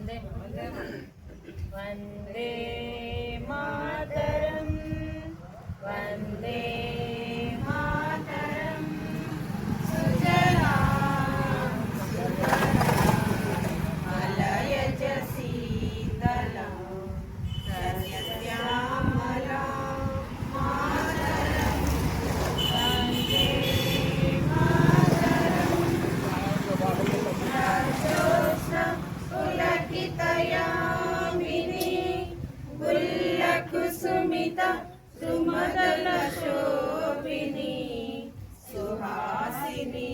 वन्दे वन्दे పుల్లకుసుమిత సుమదల శోభిని సుహాసిని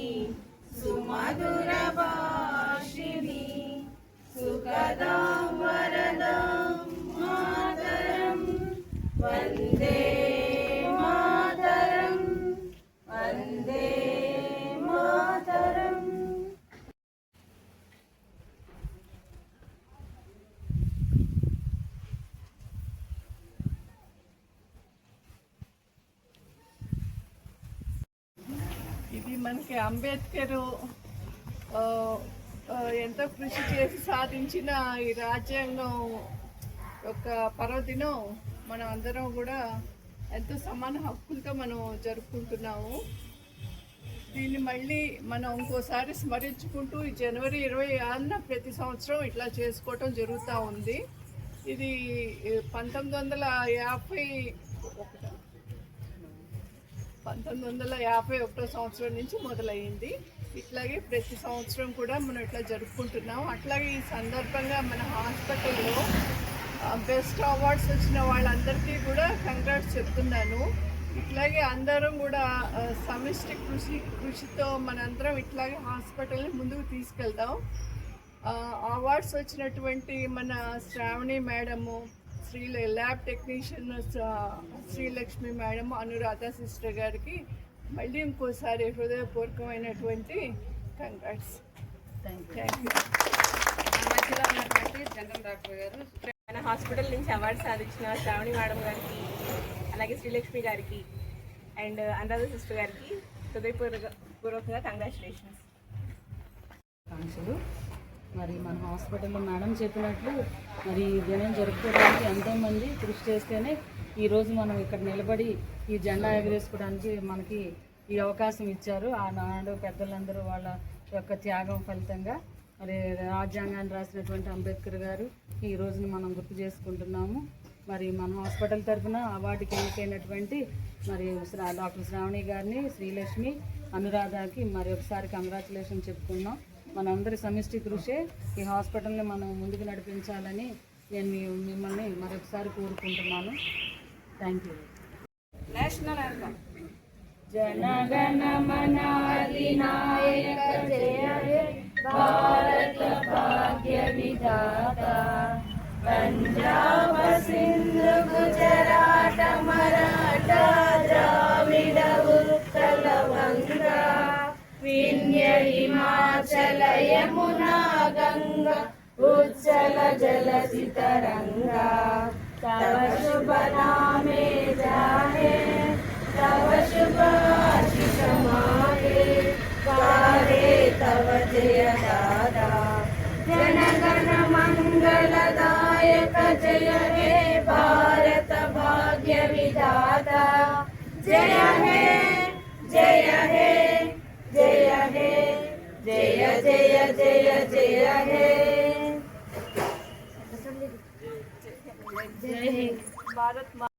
సుమధుర భాషిని సుఖదా ఇది మనకి అంబేద్కర్ ఎంత ఎంతో కృషి చేసి సాధించిన ఈ రాజ్యాంగం యొక్క పర్వదినం మనం అందరం కూడా ఎంతో సమాన హక్కులతో మనం జరుపుకుంటున్నాము. దీన్ని మళ్ళీ మనం ఇంకోసారి స్మరించుకుంటూ ఈ జనవరి ఇరవై ఆరున ప్రతి సంవత్సరం ఇట్లా చేసుకోవటం జరుగుతూ ఉంది. ఇది పంతొమ్మిది వందల యాభై ఒకట పంతొమ్మిది వందల యాభై ఒకటో సంవత్సరం నుంచి మొదలైంది ఇట్లాగే ప్రతి సంవత్సరం కూడా మనం ఇట్లా జరుపుకుంటున్నాం. అట్లాగే ఈ సందర్భంగా మన హాస్పిటల్లో బెస్ట్ అవార్డ్స్ వచ్చిన వాళ్ళందరికీ కూడా కంగ్రాట్స్ చెప్తున్నాను. ఇట్లాగే అందరం కూడా సమిష్టి కృషి కృషితో మనందరం ఇట్లాగే హాస్పిటల్ని ముందుకు తీసుకెళ్దాం. అవార్డ్స్ వచ్చినటువంటి మన Sravani madam Sri lab technician Srilakshmi madam Anuradha sister గారికి మళ్ళీ ఇంకోసారి హృదయపూర్వకమైనటువంటి కంగ్రాట్స్. థ్యాంక్ యూ మధ్యలో ఉన్నటువంటి జనరల్ డాక్టర్ గారు మన హాస్పిటల్ నుంచి అవార్డు సాధించిన శ్రావణి మేడం గారికి అలాగే శ్రీలక్ష్మి గారికి అండ్ అనురాధ సిస్టర్ గారికి హృదయపూర్వక పూర్వకంగా కంగ్రాచులేషన్స్. మరి మన హాస్పిటల్లో మేడం చెప్పినట్లు మరి ఈ దినం జరుపుకోవడానికి ఎంతోమంది కృషి చేస్తేనే ఈరోజు మనం ఇక్కడ నిలబడి ఈ జెండా ఎగరేసుకోవడానికి మనకి ఈ అవకాశం ఇచ్చారు. ఆనాడు పెద్దలందరూ వాళ్ళ యొక్క త్యాగం ఫలితంగా మరి రాజ్యాంగాన్ని రాసినటువంటి అంబేద్కర్ గారు ఈ రోజును మనం గుర్తు చేసుకుంటున్నాము. మరి మన హాస్పిటల్ తరఫున అవార్డుకి ఎన్నికైనటువంటి మరి శ్రా- డాక్టర్ శ్రావణి గారిని శ్రీలక్ష్మి అనురాధకి మరి ఒకసారి కంగ్రాచులేషన్ చెప్పుకున్నాం మనందరి సమిష్టి కృషే. ఈ హాస్పిటల్ని మనం ముందుకు నడిపించాలని నేను మిమ్మల్ని మరొకసారి కోరుకుంటున్నాను. థ్యాంక్ యూ నేషనల్ యాంథమ్ జనగణ మనాధినాయక జయ हिमाचल यमुना गङ्गा उज्जल जलसितरङ्गा। तव शुभ नामे जाहे, तव शुभ आशिष माहे कारे तव जय दादा। जन गण मंगल दायक जय हे भारत भाग्य विधाता जय हे जय जय जय हे भारत